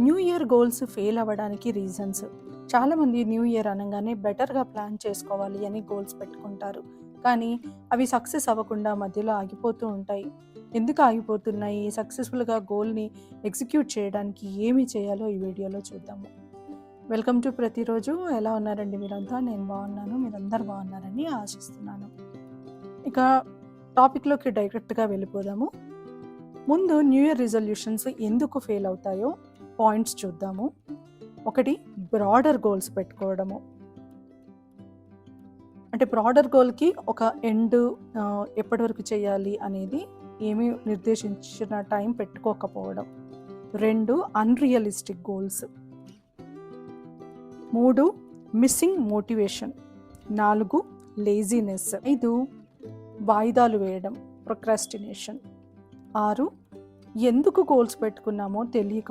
New year goals fail అవ్వడానికి reasons చాలామంది new year అనగానే బెటర్గా ప్లాన్ చేసుకోవాలి అని గోల్స్ పెట్టుకుంటారు. కానీ అవి సక్సెస్ అవ్వకుండా మధ్యలో ఆగిపోతూ ఉంటాయి. ఎందుకు ఆగిపోతున్నాయి? సక్సెస్ఫుల్గా గోల్ని ఎగ్జిక్యూట్ చేయడానికి ఏమి చేయాలో ఈ వీడియోలో చూద్దాము. వెల్కమ్ టు ప్రతిరోజు. ఎలా ఉన్నారండి మీరంతా? నేను బాగున్నాను. మీరందరు బాగున్నారని ఆశిస్తున్నాను. ఇక టాపిక్లోకి డైరెక్ట్గా వెళ్ళిపోదాము. ముందు న్యూ ఇయర్ రిజల్యూషన్స్ ఎందుకు ఫెయిల్ అవుతాయో పాయింట్స్ చూద్దాము. ఒకటి బ్రాడర్ గోల్స్ పెట్టుకోవడము. అంటే బ్రాడర్ గోల్కి ఒక ఎండ్ ఎప్పటి వరకు చేయాలి అనేది ఏమీ నిర్దేశించిన టైం పెట్టుకోకపోవడం. రెండు అన్రియలిస్టిక్ గోల్స్ మూడు మిస్సింగ్ మోటివేషన్ నాలుగు లేజినెస్ ఐదు వాయిదాలు వేయడం ప్రొక్రాస్టినేషన్ ఆరు ఎందుకు గోల్స్ పెట్టుకున్నామో తెలియక